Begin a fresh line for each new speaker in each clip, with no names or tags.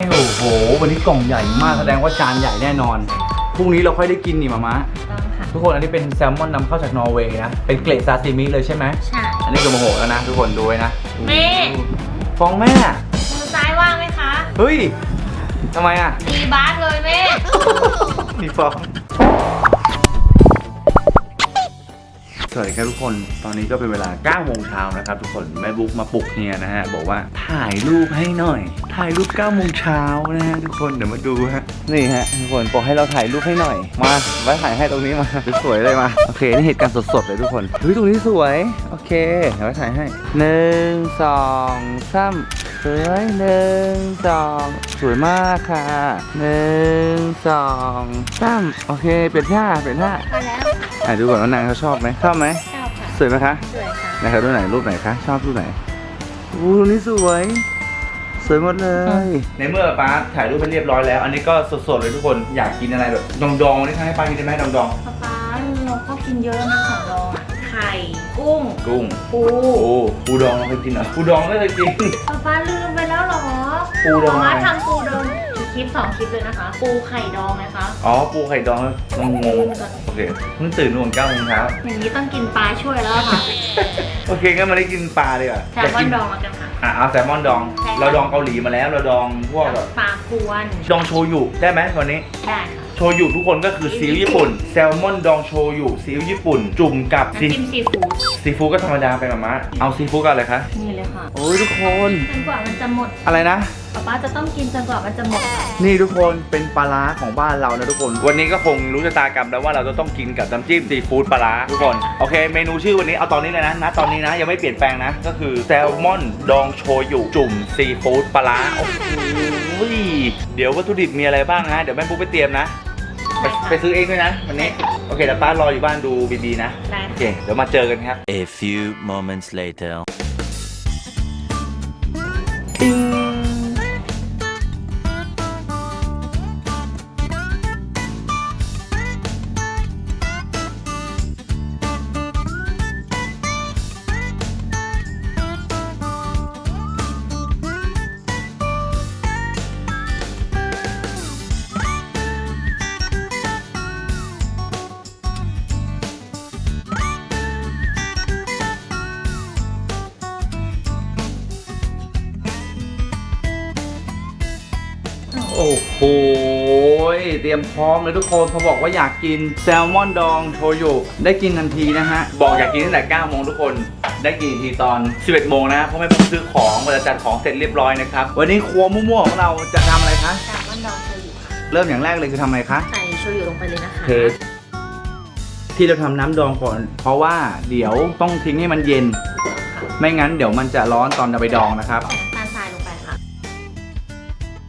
โอ้โห วันนี้กล่องใหญ่มากแสดงว่าจานใหญ่แน่นอน พรุ่งนี้เราค่อยได้กินนี่มามะ
ต้องค่ะ
ทุกคนอันนี้เป็นแซลมอนนำเข้าจากนอร์เวย์นะ เป็นเกรดซาซิมิเลยใช่ไหม
ใช่
อันนี้คือโมโหแล้วนะทุกคนดูไว้นะ
แม่
ฟองแม่
มือซ้ายว่างไหมคะ
เฮ้ยทำไมอะ
ตีบาสเลยแม่
มีฟอง สวัสดีครับทุกคน ตอนนี้ก็เป็นเวลา9โมงเช้านะครับทุกคนแม่บุ๊กมาปลุกเฮียนะฮะบอกว่าถ่ายรูปให้หน่อย ถ่ายรูป9โมงเช้านะฮะทุกคนเดี๋ยวมาดูฮะนี่ฮะทุกคนบอกให้เราถ่ายรูปให้หน่อยมาไว้ถ่ายให้ตรงนี้มาสวยๆเลยมาโอเคนี่เหตุการณ์สดๆเลยทุกคนเฮ้ยตรงนี้สวยโอเคเดี๋ยวไว้ถ่ายให้หนึ่งสองสาม วยหนึ่งสองสวยมากค่ะหนึ่งสองสามโอเคเปลี่ยนท่าเปลี่ยนท่า
พอแล้ว
อะดูก่อนว่านางเขาชอบไหมชอบไหม
ชอบค่ะ
สวยไหมคะ
สวยค่ะ
นะครับรูปไหนรูปไหนคะชอบรูปไหนอู้รูปนี้สวย สวยหมดเลย ในเมื่อป้าถ่ายรูปไปเรียบร้อยแล้ว อันนี้ก็สดๆเลยทุกคนอยากกินอะไรแบบดองๆนี่ทำให้ป้ากินได้ไหมดอง
ป๊าป๊าเราก็กินเยอะนะของเราอะไข่กุ้ง
ๆกุ้ง
ปู
โอ้ปูดองเราเคยกินเหรอปูดองไม่เคยกิน
ป๊าป๊าลื ปู
ดอง
ป๊า
อะไร
ทำปูดองอีกคลิปสองคลิปเลยนะคะ ปูไข่ดองไหมคะ
อ๋อ ปูไข่ดองงงงๆโอเคเพิ่งตื่นนอนเก้าโมงเช้า
อย่างนี้ต้องกินปลาช่วยแล้วค่ะ
โอเคงั้นมาได้กินปลาดีกว่า
แซลมอนดองแล้วกันค่ะ
อะเอาแซลมอนดอง
ใช่ค่ะ
เราดองเกาหลีมาแล้ว เราดองพวกแบบ
ปลาพวน
ดองโชยุได้ไหมวันนี้
ได้ค่ะ
โชยุทุกคนก็คือซีอิ๊วญี่ปุ่น แซลมอนดองโชยุซีอิ๊วญี่ปุ่น จุ่มกับซี
น้ำจิ้มซีฟู้ด
ซีฟู้ดก็ธรรมดาไปมามาเอาซีฟู้ดกันเลยคะ
นี่เลยค่ะ
โอ้ยทุกคน
จนกว่ามันจะหมด
อะไรนะ
ป๊าป๊าจะต้องกินจนกว่ามันจะหมดค่ะ
นี่ทุกคนเป็นปลาร้าของบ้านเรานะทุกคน วันนี้ก็คงรู้ชะตากรรมแล้วว่าเราจะต้องกินกับน้ำจิ้มซีฟู้ดปลาร้าทุกคนโอเค เมนูชื่อวันนี้เอาตอนนี้เลยนะนะตอนนี้นะยังไม่เปลี่ยนแปลงนะก็คือแซลมอนดองโชยุจุ่มซีฟู้ดปลาร้าโอ้โหเดี๋ยววัตถุดิบมีอะไรบ้างนะเดี๋ยวแม่ปุ๊กไปเตรียมนะ ไปไปซื้อเองด้วยนะวันนี้โอเคเดี๋ยวป้ารออยู่บ้านดูบีบีนะ
ได้
โอ
ค่ะ
เคเดี๋ยวมาเจอกันครับ
A few moments later.
โรียมพร้อมเลยทุกคนพอบอกว่าอยากกินแซลมอนดองโชยุได้กินทันทีนะฮะ บอกอยากกินตั้งแต่9โมงทุกคน ได้กินทีตอน 11 โมงนะเพราะไม่ต้องซื้อของเวลาจัดของเสร็จเรียบร้อยนะครับ วันนี้ครัวมั่วๆของเราจะทำอะไรคะ
แซลมอนดองโชยุค่ะ
เริ่มอย่างแรกเลยคือทำอะไรคะ
ใส่โชยุลงไปเลยนะคะ
เทที่เราทำน้ำดองก่อน เพราะว่าเดี๋ยวต้องทิ้งให้มันเย็น ไม่งั้นเดี๋ยวมันจะร้อนตอนเราไปดองนะครับ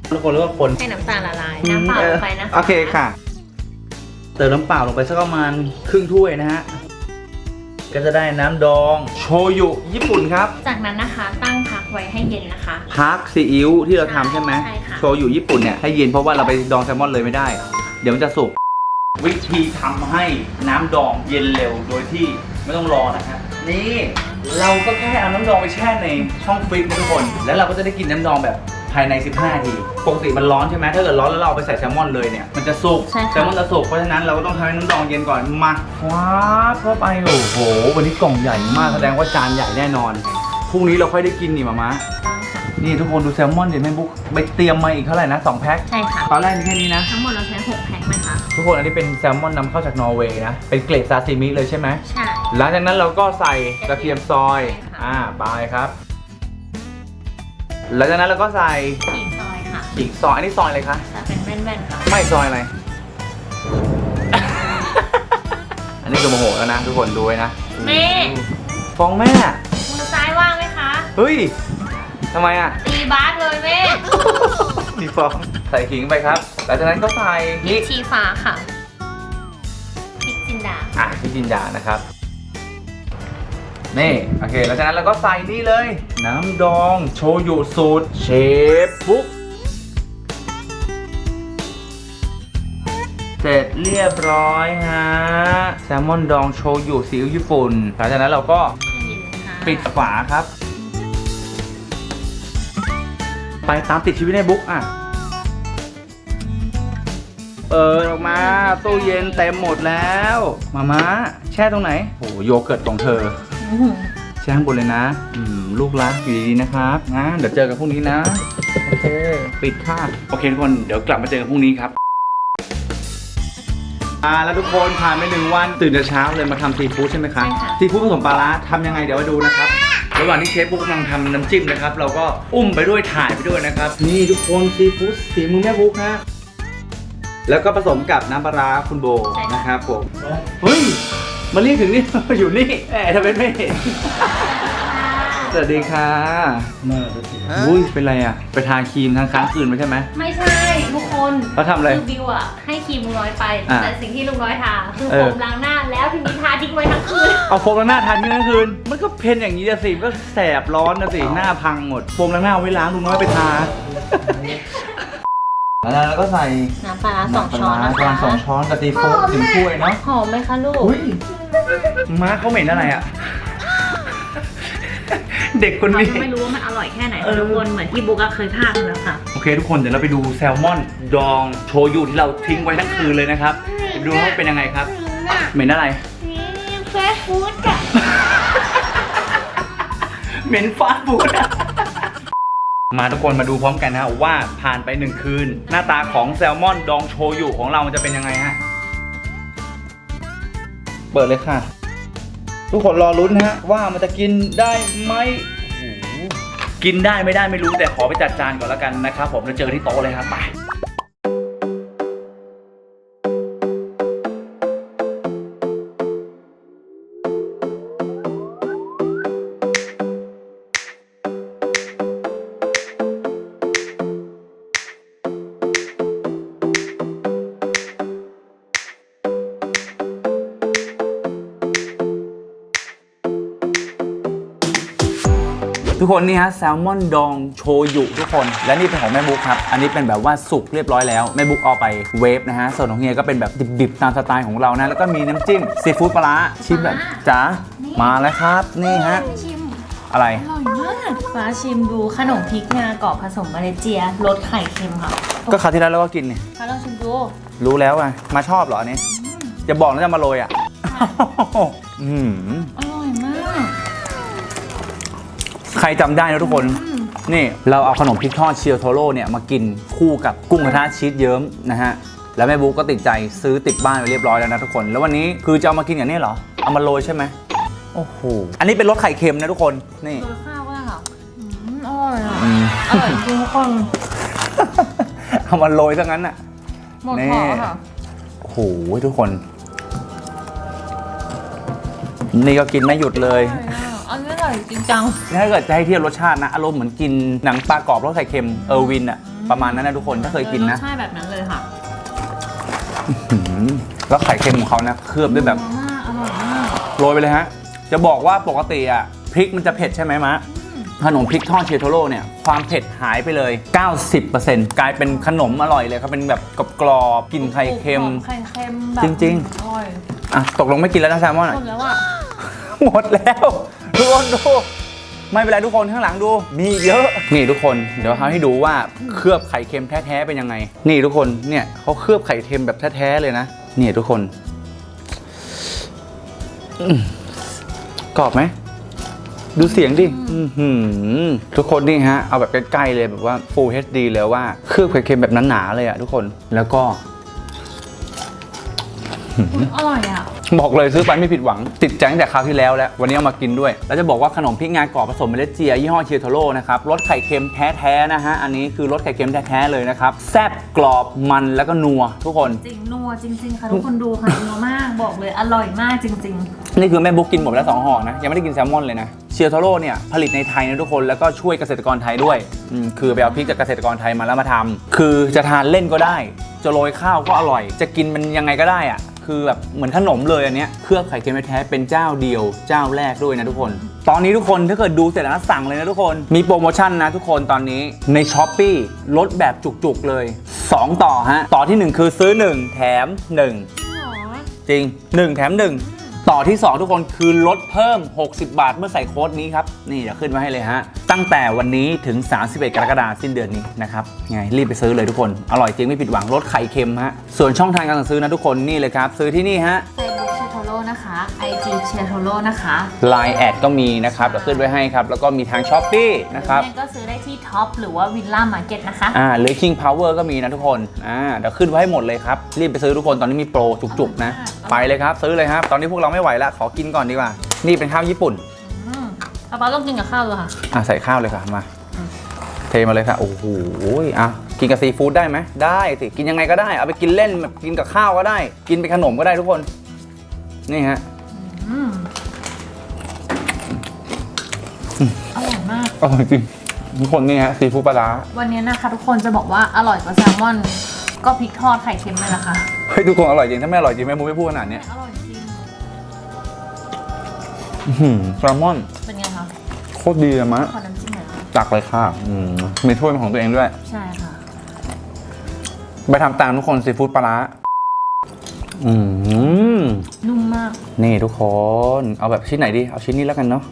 ทุ
กคนแล้วก็คน
ให้น้ำตาลละลาย น้ำเปล่าลงไปนะคะ
โอเคค่ะ เติมน้ำเปล่าลงไปสักประมาณครึ่งถ้วยนะฮะ ก็จะได้น้ำดองโชยุญี่ปุ่นครับ
จากนั้นนะคะตั้งพักไว้ให้เย็นนะคะ
พักซีอิ๊วที่เราทำใช่ไหม
ใช่ค่ะ
โชยุญี่ปุ่นเนี่ยให้เย็นเพราะว่าเราไปดองแซลมอนเลยไม่ได้ เดี๋ยวมันจะสุก วิธีทำให้น้ำดองเย็นเร็วโดยที่ไม่ต้องรอนะฮะนี่ เราก็แค่เอาน้ำดองไปแช่ในช่องฟรีซนะทุกคน แล้วเราก็จะได้กินน้ำดองแบบภายใน 15นาที ปกติมันร้อนใช่ไหมถ้าเกิดร้อนแล้วเราเอาไปใส่แซลมอนเลยเนี่ย มันจะสุก
ใช่ค่ะ
แซลมอนจะสุก เพราะฉะนั้นเราก็ต้องทำให้น้ำดองเย็นก่อนมาว้าบเข้าไป โอ้โห วันนี้กล่องใหญ่มากแสดงว่าจานใหญ่แน่นอน พรุ่งนี้เราค่อยได้กินนี่มามา
ต้องค่ะ
นี่ทุกคนดูแซลมอนเดี๋ยวแม่บุ๊กไปเตรียมมาอีกเท่าไหร่นะสองแพ็ค
ใช่ค่ะ
ตอนแรกมีแค่นี้นะ
ทั้ง
ทุกคนอันนี้เป็นแซลมอนนำเข้าจากนอร์เวย์นะ เป็นเกรดซาซิมิเลยใช่ไหม
ใช่
หลังจากนั้นเราก็ใส่กระเทียมซอย
ใช่ค่ะ
อ่าไปครับ หลังจากนั้นเราก็ใส่
อีกซอยค่ะ
อีกซอย อันนี้ซอยอะไรคะ
จะเป็นแว่นๆค่ะ
ไม่ซอยอะไร อันนี้คือโมโหแล้วนะทุกคนดูไว้นะ
แม่
ฟองแม่
มือซ้ายว่างไหมคะ
เฮ้ยทำไมอะ
ตีบาสเลยแม่
มีฟองใส่ขิงไปครับ หลังจากนั้นก็ใส่
พริกชี้ฟ้าค่ะพริกจินดา
อะพี่จินดานะครับ นี่โอเคหลังจากนั้นเราก็ใส่นี่เลย น้ำดองโชยุสูตรเชฟบุ๊กเสร็จเรียบร้อยฮะแซลมอนดองโชยุซีอิ๊วญี่ปุ่นหลังจากนั้นเราก็
ให้เย็นค่ะ
ปิดฝาครับ ไปตามติดชีวิตในบุ๊กอะ เปิดออกมาตู้เย็นเต็มหมดแล้ว มาม่าแช่ตรงไหนโอ้โหโยเกิร์ตของเธอ แช่ข้างบนเลยนะ อืม ลูกรักอยู่ดีๆนะครับนะเดี๋ยวเจอกันพรุ่งนี้นะ โอเค ปิดค่ะโอเคทุกคนเดี๋ยวกลับมาเจอกันพรุ่งนี้ครับอ่าแล้วทุกคนผ่านไปหนึ่งวันตื่นแต่เช้าเลยมาทำซีฟู้ดใช่ไหมครับ
ใช่ค่ะ
ซีฟู้ดผสมปลาร้าทำยังไงเดี๋ยวมาดูนะครับ ระหว่างที่เชฟบุ๊กกำลังทำน้ำจิ้มนะครับ เราก็อุ้มไปด้วยถ่ายไปด้วยนะครับ นี่ทุกคนซีฟู้ดสีมือแม่บุ๊กฮะแล้วก็ผสมกับน้ำปลาร้าคุณโบนะครับผมเฮ้ยมาเรียกถึงนี่ อยู่นี่แหมทำเป็นไม่เห็น สวัสดีค่ะอุ้ยเป็นไรอะ ไปทาครีมทั้งค้างคืนไปใช่ไหม
ไม่ใช่ทุกคน
เขาทำอะไร
คือบิวอะให้ครีมลุงน้อยไป
อะ
แต่สิ่งที่ลุงน้อยทาคือ
เอ
โฟ
อ
มล้างหน้าแล้วพี่นิทาทิ้งไว้ทั้งคืน
เอาโฟมล้างหน้าทานทั้งคืน มันก็เพนอย่างนี้อะสิมันก็แสบร้อนนะสิหน้าพังหมดโฟมล้างหน้าเอาไว้ล้างลุงน้อยไปทา แล้วก็ใส่
น้ำปลาร้าสองช้อนนะ
ปลา
คะ
ร้าสองช้อนกับตีโฟถึงถ้วยเนาะ
หอมไหมคะลูก
อุ้ยม้าเขาเหม็นอะไรอะ เด็กคนนี้
ไม่รู้ว่ามันอร่อยแค่ไหน
เออ
ทุกคนเหมือนที่บุ๊กอะเคยพากมาแล้วค่ะ
โอเคทุกคนเดี๋ยวเราไปดูแซลมอนดองโชยุที่เราทิ้งไว้ทั้งคืนเลยนะครับไปดูว่าเป็นยังไงครับเหม็นอะไร
เฟสฟู้ดอะ
เหม็นฟาสต์ฟู้ดอะมาทุกคนมาดูพร้อมกันนะว่าผ่านไปหนึ่งคืน หน้าตาของแซลมอนดองโชยุของเรามันจะเป็นยังไงฮะ เปิดเลยค่ะ ทุกคนรอลุ้นนะฮะว่ามันจะกินได้ไหมกินได้ไม่ได้ไม่รู้แต่ขอไปจัดจานก่อนแล้วกันนะครับผมแล้วเจอที่โต๊ะเลยครับไป คนนี่ฮะแซลมอนดองโชยุทุกคน และนี่เป็นของแม่บุ๊กครับ อันนี้เป็นแบบว่าสุกเรียบร้อยแล้ว แม่บุ๊กเอาไปเวฟนะฮะ ส่วนของเฮียก็เป็นแบบดิบๆ ตามสไตล์ของเรานะ แล้วก็มีน้ำจิ้มซีฟู้ดปลาร้าชิมแบบจ๋ามาแล้วครับ นี่ฮะ
ชิม
อะไร
อร่อยมากฟ้าชิมดูขนมพริกงากรอบผสมมาเลเจียรสไข่เค็มค่ะ
ก็คราวที่แล้วเราก็กินนี่
ฟ้าลองชิมดู
รู้แล้วไงมาชอบเหรออันนี้จะบอกแล้วจะมาโรยอะ อืม
อร่อยมาก
ใครจำได้นะทุกคน นี่เราเอาขนมพริกทอดเชียวโทโร่เนี่ยมากินคู่กับกุ้งกระทะชีสเยิ้มนะฮะ แล้วแม่บุ๊กก็ติดใจซื้อติดบ้านไปเรียบร้อยแล้วนะทุกคน แล้ววันนี้คือจะเอามากินอย่างนี้เหรอ เอามาโรยใช่ไหมโอ้โห อันนี้เป็นรสไข่เค็มนะทุกคน นี่
โรยข้าวก็ได้ค่ะอืมอร่อยอะ
อืม
อร่อยจริงทุกคน
เอามาโรยซะงั้นอะ
หมด
นี่
ขอค่ะ
โอ้โหทุกคน นี่ก็กินไม่หยุดเลย
อร่อยอะอันนี้อ ร่อยจริงจัง
ถ้าเกิดจะให้เทียบรสชาตินะ อารมณ์เหมือนกินหนังปลากรอบรสไข่เค็มเออร์วินอะประมาณนั้นนะทุกคนถ้าเคยกินนะ
รสชาติแบบนั้นเลยค่ะ
หืมแล้วไข่เค็มของเขานะเคลือบด้วยแบบ
อร่อยมากอร่อยมาก
โรยไปเลยฮะ จะบอกว่าปกติอะพริกมันจะเผ็ดใช่ไหมมะ ขนมพริกทอดเชียโทโร่เนี่ย ความเผ็ดหายไปเลย 90%กลายเป็นขนมอร่อยเลยครับเป็นแบบกรอบๆกลิ่นไข่เค็ม
ไข่เค็มแบบ
จริง
อร่อย
อะ ตกลงไม่กินแล้วนะแซลมอน
ห
อะ
มดแล้วอะ
หมดแล้ว ทุกคนดู ไม่เป็นไรทุกคนข้างหลังดู มีเยอะ นี่ทุกคนเดี๋ยวทำให้ดูว่าเคลือบไข่เค็มแท้ๆเป็นยังไง นี่ทุกคนเนี่ยเขาเคลือบไข่เค็มแบบแท้ๆเลยนะนี่ทุกคนกรอบไหมดูเสียงดิทุกคนนี่ฮะ เอาแบบใกล้ๆเลยแบบว่า Full HD เลยว่าเคลือบไข่เค็มแบบหนาๆเลยอะทุกคน แล้วก็
อร่อยอะ
บอกเลยซื้อไปไม่ผิดหวัง ติดใจตั้งแต่คราวที่แล้วแล้ว วันนี้เอามากินด้วย แล้วจะบอกว่าขนมพริกงากรอบผสมเมล็ดเจียยี่ห้อเชียโทโร่นะครับรสไข่เค็มแท้ๆนะฮะ อันนี้คือรสไข่เค็มแท้ๆเลยนะครับ แซ่บกรอบมันแล้วก็นัวทุกคน
จริงนัวจริง ๆ ค่ะทุกคนดูค่ะนัวมากบอกเลยอร่อยมากจริง
นี่คือแม่บุ๊กกินหมดแล้วสองห่อนะ ยังไม่ได้กินแซลมอนเลยนะเชียร์โทโร่เนี่ย ผลิตในไทยนะทุกคนแล้วก็ช่วยเกษตรกรไทยด้วยอืมคือไปเอาพริกจากเกษตรกรไทยมาแล้วมาทำคือจะทานเล่นก็ได้ จะโรยข้าวก็อร่อย จะกินมันยังไงก็ได้อะ คือแบบเหมือนขนมเลยอันเนี้ยเคลือบไข่เค็มแท้ๆเป็นเจ้าเดียวเจ้าแรกด้วยนะทุกคน ตอนนี้ทุกคนถ้าเกิดดูเสร็จแล้วนะสั่งเลยนะทุกคน มีโปรโมชั่นนะทุกคนตอนนี้ใน s h อ p e e ลดแบบจุกๆเลย 2 ต่อฮะต่อทีหนึ่1 คือซื้อ 1 แถม 1 จริง 1 แถม 1 ต่อที่ 2 ทุกคนคือลดเพิ่ม 60 บาทเมื่อใส่โค้ดนี้ครับนี่เดี๋ยวขึ้นมาให้เลยฮะ ตั้งแต่วันนี้ถึง 31 กรกฎาคมสิ้นเดือนนี้นะครับไงรีบไปซื้อเลยทุกคน อร่อยจริงไม่ผิดหวังรสไข่เค็มฮะ ส่วนช่องทางการสั่งซื้อนะทุกคนนี่เลยครับ ซื้อที่นี่ฮะ
Facebook เชโทโร่นะคะ IG เชโทโร่นะคะ
Line แอดก็มีนะครับเดี๋ยวขึ้นไว้ให้ครับ แล้วก็มีทางช้อปปี้นะครับ
หอไม่งั้ก็ซื้อได้ที่ท็อปหรือว่าวิลล่ามาร์เก็ตนะคะ
อ่าหรือ King Power ก็มีนะทุกคน อ่าเดี๋ยวขึ้นไว้ให้หมดเลยครับ รีบไปซื้อทุกคนตอนนี้มีโปรจุกๆนะ ไปเลยครับ ซื้อเลยครับ ตอนนี้พวกเราไม่ไหวแล้วขอกินก่อนดีกว่า นี่เป็นข้าวญี่ปุ่น
อืม ป๊าป๊าต้องกินกับข้าวเลยค่ะ
อะใส่ข้าวเลยค่ะมาเทมาเลยค่ะโอ้โหอะกินกับซีฟู้ดได้ไหมได้สิกินยังไงก็ได้เอาไปกินเล่นแบบกินกับข้าวก็ได้ กินเป็นขนมก็ได้ทุกคนนี่ฮะ
อืมอร่อยมาก
อร่อยจริงทุกคนนี่ฮะซีฟู้ดปลาร้า
วันนี้นะคะทุกคนจะบอกว่าอร่อยกว่าแซลมอน ก็พริกทอดไข่เค็มเลยละค่ะ
เฮ้ยทุกคนอร่อยจริงถ้าไม่อร่อยจริงแม่มูไม่พูดขนาดเนี้ย
อร่อยจริง
อื้อหือแซลมอน
เป็นไงคะ
โค ตรดีเลยมะ
ขอน้ำจิ้มหน่อยค่ะ
ตักเลยค่ะอืมมีถ้วยเป็นของตัวเองด้วย
ใช่ค่ะ
ไปทำตามทุกคนซีฟู้ดปลาร้าอืม
นุ่มมาก
นี่ทุกคน เอาแบบชิ้นไหนดี เอาชิ้นนี้แล้วกันเนาะ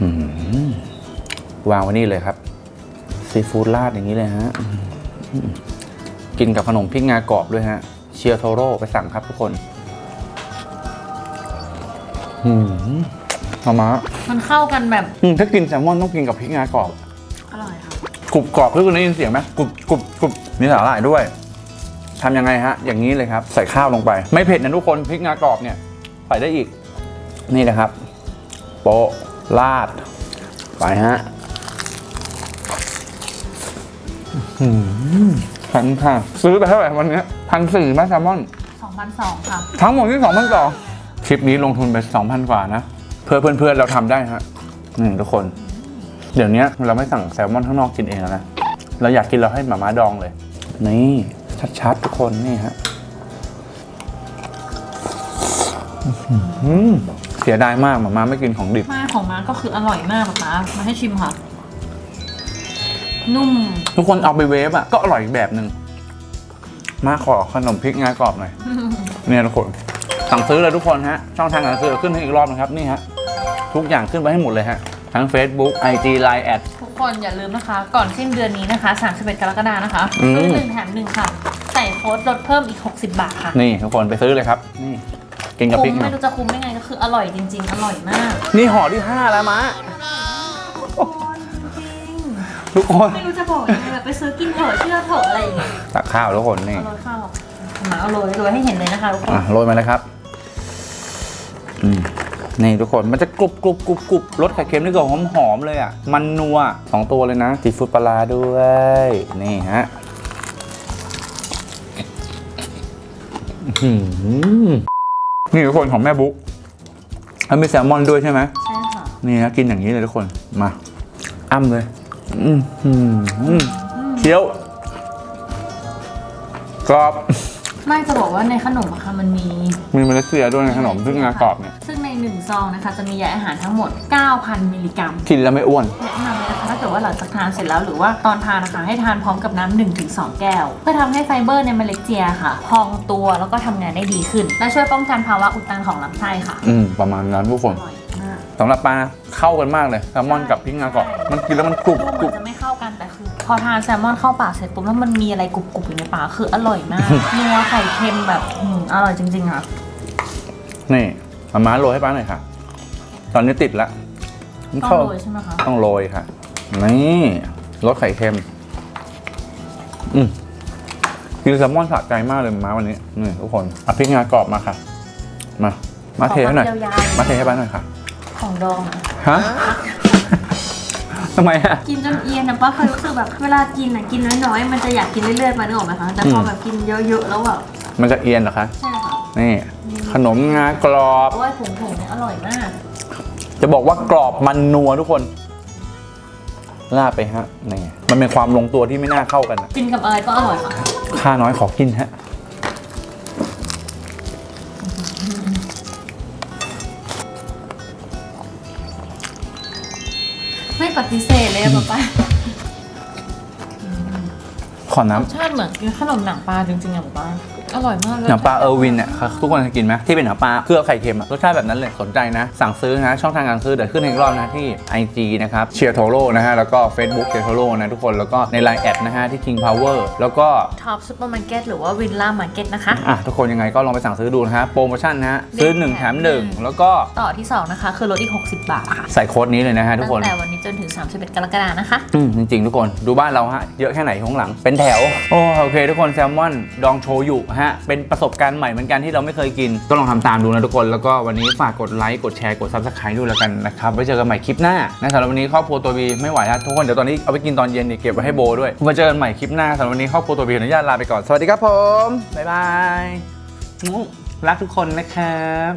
อื้อหือวางไว้นี่เลยครับ ซีฟู้ดราดอย่างนี้เลยฮะอื้อหือกินกับขนมพริกงากรอบด้วยฮะ เชียร์โทโร่ไปสั่งครับทุกคน อืม เอามา
มันเข้ากันแบบ
อืมถ้ากินแซลมอนต้องกินกับพริกงากรอบ
อร่อยค่ะ
กรุบกรอบทุกคนได้ยินเสียงไหมกรุบกรุบกรุบมีสาหร่ายด้วยทำยังไงฮะ อย่างนี้เลยครับ ใส่ข้าวลงไป ไม่เผ็ดนะทุกคนพริกงากรอบเนี่ยใส่ได้อีก นี่นะครับ โปะลาด ไปฮะอื้อหือพันค่ะซื้อไปเท่าไหร่วันเนี้พันสี่มาแซลมอน
2,200ค่ะ
ทั้งหมดที่สองพันสองคลิปนี้ลงทุนไปสองพันกว่านะ เพื่อเพื่อนๆเราทำได้ฮะนี่ทุกคน เดี๋ยวนี้เราไม่สั่งแซลมอนข้างนอกกินเองแล้วนะเราอยากกินเราให้หมาม้าดองเลย นี่ชัดๆทุกคนนี่ฮะอื้อหือเสียดายมากหมาม้าไม่กินของดิบ
มาของมาก็คืออร่อยมากป๊ามาให้ชิมค่ะ นุ่ม
ทุกคนเอาไปเวฟอะก็อร่อยอีกแบบหนึ่งมาขอขนมพริกงากรอบหน่อยเนี่ยทุกคนสั่งซื้อเลยทุกคนฮะช่องทางการซื้อขึ้นให้อีกรอบนะครับนี่ฮะ ทุกอย่างขึ้นไปให้หมดเลยฮะ ทั้ง Facebook IG Line แอด
ทุกคนอย่าลืมนะคะ ก่อนสิ้นเดือนนี้นะคะ 31 กรกฎานะคะ
อืม
ซื้อหนึ่งแถมหนึ่งค่ะ ใส่โค้ดลดเพิ่มอีก 60 บาทค่ะ
นี่ทุกคนไปซื้อเลยครับ นี่กินกับพริ
คุ้
ก
ม
หน่
ไม่
อย
รู้จะคุ้มได้ไงก็คืออร่อยจริง ๆ อร่อยมาก
นี่ห่อที่ 5 แล้วมะ ทุกคน
ไม่รู้จะบอกยังไงแบบไปซื้อกินเถอะเชื่อเถอะอะไรอย่างเงี้ย
ตักข้าวทุกคนนี่
เอาโรยข้าวมาเอาโรยโรยให้เห็นเลยนะคะทุกคน
อะโรยมาเลยครับอืม นี่ทุกคนมันจะกรุบกรุบกรุบกรุบรสไข่เค็มนี่ก็หอมหอมๆเลยอะ มันนัวสองตัวเลยนะซีฟู้ดปลาร้าด้วย นี่ฮะอื้อหือนี่ทุกคนของแม่บุ๊กแล้วมีแซลมอนด้วยใช่ไหม
ใช่ค่ะ
นี่นะกินอย่างนี้เลยทุกคน มา อ้ำเลยอืมอืมอืมเคี้ยวกรอบ
ไม่จะบอกว่าในขนมอะค่ะมันมี
มีเมล็ดเซียด้วยในขนมซึ่งงากรอบเนี่ย
ซึ่ง ในหนึ่งซองนะคะ จะมีใยอาหารทั้งหมด 9,000 มิลลิกรัม
กินแล้วไม่อ้วน
แนะนำเลยนะคะถ้าเกิดว่าหลังจากทานเสร็จแล้วหรือว่าตอนทานนะคะให้ทานพร้อมกับน้ำ1-2ถึง2แก้ว เพื่อทำให้ไฟเบอร์ในเมล็ดเจียค่ะ พองตัวแล้วก็ทำงานได้ดีขึ้น และช่วยป้องกันภาวะอุดตันของลำไส้ค่ะ
อืม ประมาณนั้นทุกคน
อร่อยมาก
สำหรับปลาเข้ากันมากเลยแซลมอนกับพริกงากรอบมันกินแล้วมันกรุบ
ดูเห
ก
มื
รุ
อบ นจะไม่เข้ากันแต่คือ พอทานแซลมอนเข้าปากเสร็จปุ๊บแล้วมันมีอะไรกรุบๆอยู่ในปากคืออร่อยมากนัวไข่เค็มแบบอืมอร่อยจริงๆค่ะ
นี่ มาม้าโรยให้ป้าหน่อยค่ะ ตอนนี้ติดละ
ต้อง
เข้า
โรยใช่ไหมคะ
ต้องโรยค่ะ นี่รสไข่เค็ม อืมกินแซลมอนสะใจมากเลยมาวันนี้นี่ทุกคนเอาพริกงากรอบมาค่ะ มา มาเทให้หน่อย
ขอความยาวๆ
มาเทให้ป้าหน่อยค่ะ
ของดองอะ
ฮะทำไมอะ
กินจนเอียนนะป้าเคยรู้สึกแบบเวลากินอะกินน้อยๆมันจะอยากกินเรื่อยๆมานึกออกไหมคะแต่พอ
ม
แบบกินเยอะๆแล้วแบบ
มันจะเอียนเหรอคะ
ใช่ค่ะ
นี่ ขนมงากรอบ
โอ้ยผงๆเนี่ยอร่อยมาก
จะบอกว่ากรอบมันนัวทุกคนลาดไปฮะนี่มันเป็นความลงตัวที่ไม่น่าเข้ากันอะ
กินกับอะไรก็อร่อยค่ะ
ค่าน้อยขอกินฮะ
ไม่ปฏิเสธเลยอะป๊าป๊า
ขอน้
รสชาติเหมือนกินขนมหนังปลาจริงๆอะป๊าป๊าำ อร่อยมากเลย
หนังปลาเออร์วินเนี่ยทุกคนเคยกินไหมที่เป็นหนังปลาเคลือบไข่เค็มอะรสชาติแบบนั้นเลยสนใจนะ สั่งซื้อนะช่องทางการซื้อเดี๋ยวขึ้นให้อีกรอบนะที่ IG นะครับเชียร์โทโร่นะฮะแล้วก็ Facebook เชียร์โทโร่นะทุกคนแล้วก็ใน Line แอดนะฮะที่ King Power แล้วก็
ท็อปซูเปอร์มาร์เก็ตหรือว่าวินล่ามาร์เก็ตนะคะ
อะทุกคนยังไงก็ลองไปสั่งซื้อดูนะฮะโปรโมชั่นนะฮะซื้อ1แถม1แล้วก็
ต่อที่2นะคะคือลดอีก 60 บาทค่ะ
ใส่โค้ดนี้เลยนะฮะทุก
ตั้
คน
งแต่วันนี้จนถึง 31 กรกฎานะคะ
อืมจริงๆ ทุกคนดูบ้านเราฮะเยอะแค่ไหนข้างหลังเป็นแถวโอ้โอเค ทุกคนแซลมอนดองโชยุฮะเป็นประสบการณ์ใหม่เหมือนกันที่เราไม่เคยกิน ก็ลองทำตามดูนะทุกคน แล้วก็วันนี้ฝากกดไลค์ กดแชร์ กดซับสไครต์ด้วยแล้วกันนะครับ ไว้เจอกันใหม่คลิปหน้านะสำหรับวันนี้ครอบครัวตัวบีไม่ไหวแล้วทุกคน เดี๋ยวตอนนี้เอาไปกินตอนเย็นเนี่ยเก็บไว้ให้โบด้วยไว้เจอกันใหม่คลิปหน้าสำหรับวันนี้ครอบครัวตัวบีขออนุญาตลาไปก่อน สวัสดีครับผม บ๊ายบายรักทุกคนนะครับ